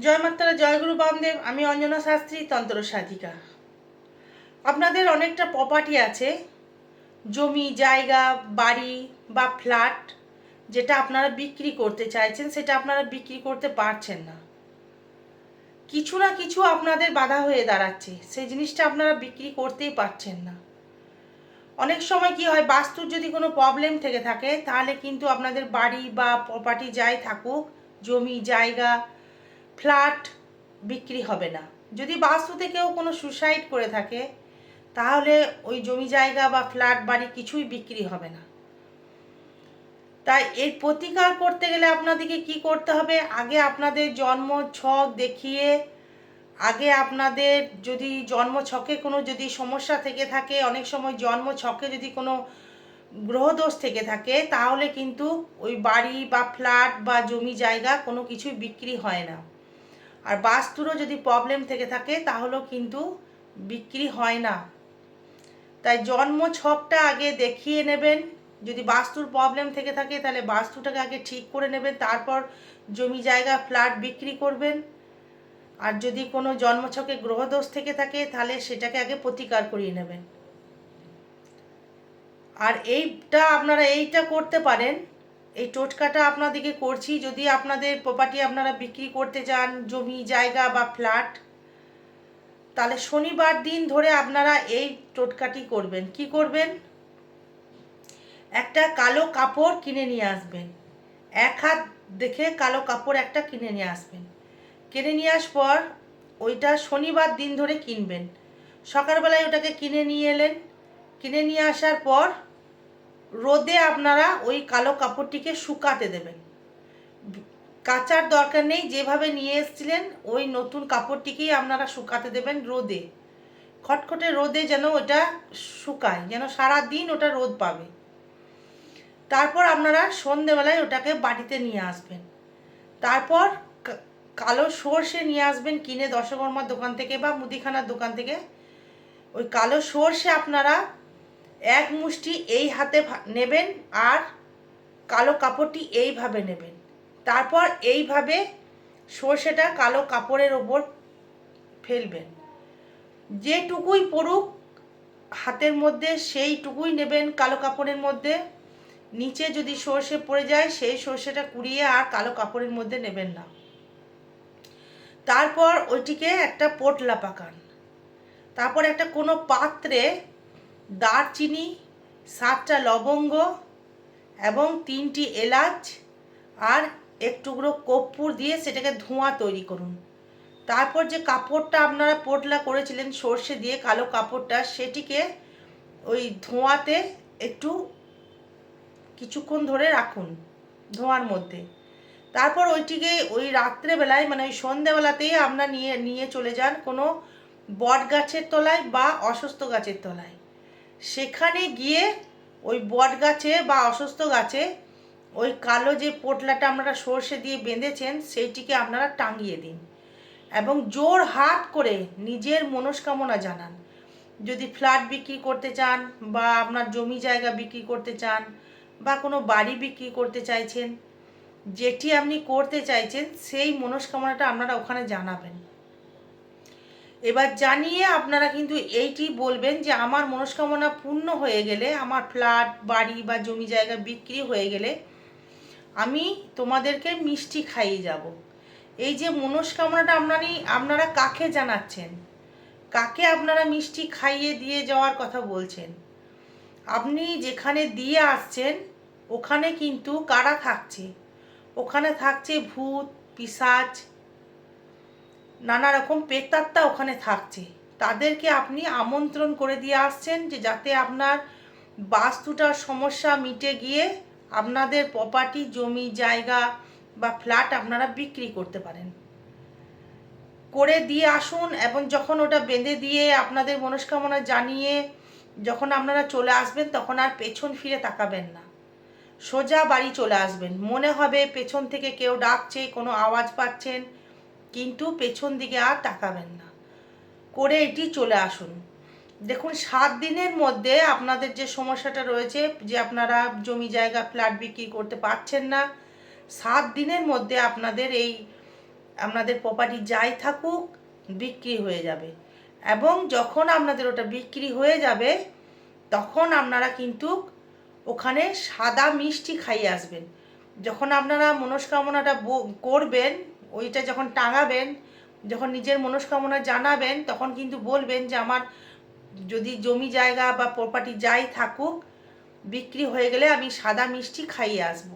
জয় মাতারা জয়গুরু বামদেব, আমি অঞ্জনা শাস্ত্রী, তন্ত্র সাধিকা। আপনাদের অনেকটা প্রপার্টি আছে। জমি, জায়গা, বাড়ি বা ফ্ল্যাট যেটা আপনারা বিক্রি করতে চাইছেন, সেটা আপনারা বিক্রি করতে পারছেন না। কিছু না কিছু আপনাদের বাধা হয়ে দাঁড়াচ্ছে। সেই জিনিসটা আপনারা বিক্রি করতেই পারছেন না। অনেক সময় কি হয়, বাস্তুর যদি কোনো প্রবলেম থেকে থাকে, তাহলে কিন্তু আপনাদের বাড়ি বা প্রপার্টি যাই থাকুক, জমি, জায়গা ফ্ল্যাট বিক্রি হবে না। যদি বাস্তুতে কেউ কোনো সুসাইড করে থাকে, তাহলে ওই জমি জায়গা বা ফ্ল্যাট বাড়ি কিছুই বিক্রি হবে না। তাই এর প্রতিকার করতে গেলে আপনাদেরকে কি করতে হবে? আগে আপনাদের জন্ম ছক দেখিয়ে, আগে আপনাদের যদি জন্ম ছকে কোনো যদি সমস্যা থেকে থাকে, অনেক সময় জন্ম ছকে যদি কোনো গ্রহদোষ থেকে থাকে, তাহলে কিন্তু ওই বাড়ি বা ফ্ল্যাট বা জমি জায়গা কোনো কিছুই বিক্রি হয় না। আর বাস্তুরও যদি প্রবলেম থেকে থাকে, তাহলেও কিন্তু বিক্রি হয় না। তাই জন্ম ছকটা আগে দেখিয়ে নেবেন। যদি বাস্তুর প্রবলেম থেকে থাকে, তাহলে বাস্তুটাকে আগে ঠিক করে নেবেন। তারপর জমি জায়গা ফ্ল্যাট বিক্রি করবেন। আর যদি কোনো জন্মছকে গ্রহদোষ থেকে থাকে, তাহলে সেটাকে আগে প্রতিকার করিয়ে নেবেন। আর এইটা আপনারা এইটা করতে পারেন। এই টোটকাটা আপনাদেরকে করছি। যদি আপনাদের প্রপার্টি আপনারা বিক্রি করতে চান, জমি, জায়গা বা ফ্ল্যাট তাহলে শনিবার দিন ধরে আপনারা এই টোটকাটি করবেন। কি করবেন? একটা কালো কাপড় কিনে নিয়ে আসবেন। এক হাত দেখে কালো কাপড় একটা কিনে নিয়ে আসবেন। কিনে নিয়ে আসার পর ওইটা শনিবার দিন ধরে কিনবেন। সকালবেলায় ওটাকে কিনে নিয়ে এলেন। কিনে নিয়ে আসার পর রোদে আপনারা ওই কালো কাপড়টিকে শুকাতে দেবেন। কাচার দরকার নেই, যেভাবে নিয়ে এসেছিলেন, ওই নতুন কাপড়টিকেই আপনারা শুকাতে দেবেন রোদে। খটখটে রোদে যেন ওটা শুকায়, যেন সারা দিন ওটা রোদ পাবে। তারপর আপনারা সন্ধেবেলায় ওটাকে বাটিতে নিয়ে আসবেন। তারপর কালো সর্ষে নিয়ে আসবেন কিনে দশকর্মার দোকান থেকে বা মুদিখানার দোকান থেকে। ওই কালো সর্ষে আপনারা এক মুষ্টি এই হাতে নেবেন আর কালো কাপড়টি এইভাবে নেবেন। তারপর এইভাবে সর্ষেটা কালো কাপড়ের ওপর ফেলবেন। যেটুকুই পড়ুক, হাতের মধ্যে সেইটুকুই নেবেন কালো কাপড়ের মধ্যে। নিচে যদি সর্ষে পড়ে যায়, সেই সর্ষেটা কুড়িয়ে আর কালো কাপড়ের মধ্যে নেবেন না। তারপর ওইটিকে একটা পোটলা পাকান তারপর একটা কোনো পাত্রে দারচিনি, সাতটা লবঙ্গ এবং তিনটি এলাচ আর এক টুকরো কর্পূর দিয়ে সেটাকে ধোঁয়া তৈরি করুন। তারপর যে কাপড়টা আপনারা পোটলা করেছিলেন, সর্ষে দিয়ে কালো কাপড়টা, সেটিকে ওই ধোঁয়াতে একটু কিছুক্ষণ ধরে রাখুন ধোঁয়ার মধ্যে। তারপর ওইটিকে ওই রাত্রেবেলায় মানে ওই সন্ধেবেলাতেই আপনার নিয়ে নিয়ে চলে যান কোনো বট গাছের তলায় বা অসুস্থ গাছের তলায়। সেখানে গিয়ে ওই বট গাছে বা অসুস্থ গাছে ওই কালো যে পোটলাটা আপনারা সর্ষে দিয়ে বেঁধেছেন, সেইটিকে আপনারা টাঙিয়ে দিন। এবং জোর হাত করে নিজের মনস্কামনা জানান। যদি ফ্ল্যাট বিক্রি করতে চান বা আপনার জমি জায়গা বিক্রি করতে চান বা কোনো বাড়ি বিক্রি করতে চাইছেন, যেটি আপনি করতে চাইছেন, সেই মনস্কামনাটা আপনারা ওখানে জানাবেন। এবার জানিয়ে আপনারা কিন্তু এইটি বলবেন যে আমার মনস্কামনা পূর্ণ হয়ে গেলে, আমার ফ্ল্যাট, বাড়ি বা জমি জায়গা বিক্রি হয়ে গেলে আমি তোমাদেরকে মিষ্টি খাইয়ে যাব। এই যে মনস্কামনাটা আপনারই, আপনারা কাকে জানাচ্ছেন? কাকে আপনারা মিষ্টি খাইয়ে দিয়ে যাওয়ার কথা বলছেন? আপনি যেখানে দিয়ে আসছেন, ওখানে কিন্তু কারা থাকছে? ওখানে থাকছে ভূত, পিসাচ নানা রকম পেতাত্তা ওখানে থাকছে। তাদেরকে আপনি আমন্ত্রণ করে দিয়ে আসছেন যে যাতে আপনার বাস্তুটার সমস্যা মিটে গিয়ে আপনাদের প্রপার্টি জমি, জায়গা বা ফ্ল্যাট আপনারা বিক্রি করতে পারেন। করে দিয়ে আসুন এবং যখন ওটা বেঁধে দিয়ে আপনাদের মনস্কামনা জানিয়ে যখন আপনারা চলে আসবেন তখন আর পেছন ফিরে তাকাবেন না। সোজা বাড়ি চলে আসবেন। মনে হবে পেছন থেকে কেউ ডাকছে, কোনো আওয়াজ পাচ্ছেন কিন্তু পেছন দিকে আর তাকাবেন না। করে এটি চলে আসুন। দেখুন, সাত দিনের মধ্যে আপনাদের যে সমস্যাটা রয়েছে, যে আপনারা জমি জায়গা, ফ্ল্যাট বিক্রি করতে পারছেন না, সাত দিনের মধ্যে আপনাদের এই, আপনাদের প্রপার্টি যাই থাকুক, বিক্রি হয়ে যাবে। এবং যখন আপনাদের ওটা বিক্রি হয়ে যাবে, তখন আপনারা কিন্তু ওখানে সাদা মিষ্টি খাইয়ে আসবেন। যখন আপনারা মনস্কামনাটা করবেন ওইটা যখন টাঙাবেন, যখন নিজের মনস্কামনা জানাবেন, তখন কিন্তু বলবেন যে আমার যদি জমি জায়গা বা প্রপার্টি যাই থাকুক, বিক্রি হয়ে গেলে আমি সাদা মিষ্টি খাইয়ে আসব।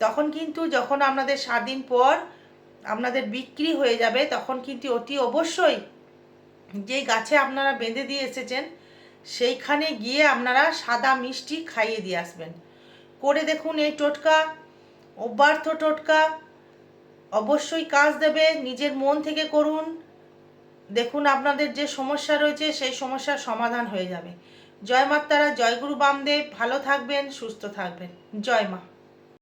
তখন কিন্তু যখন আপনাদের সাত দিন পর আপনাদের বিক্রি হয়ে যাবে, তখন কিন্তু অতি অবশ্যই যে গাছে আপনারা বেঁধে দিয়ে এসেছেন, সেইখানে গিয়ে আপনারা সাদা মিষ্টি খাইয়ে দিয়ে আসবেন। করে দেখুন এই টোটকা অব্যর্থ টোটকা অবশ্যই কাজ দেবে, নিজের মন থেকে করুন। দেখুন আপনাদের যে সমস্যা রয়েছে, সেই সমস্যার সমাধান হয়ে যাবে। জয় মাতারা, জয় গুরু বামদেব, ভালো থাকবেন, সুস্থ থাকবেন। জয় মা।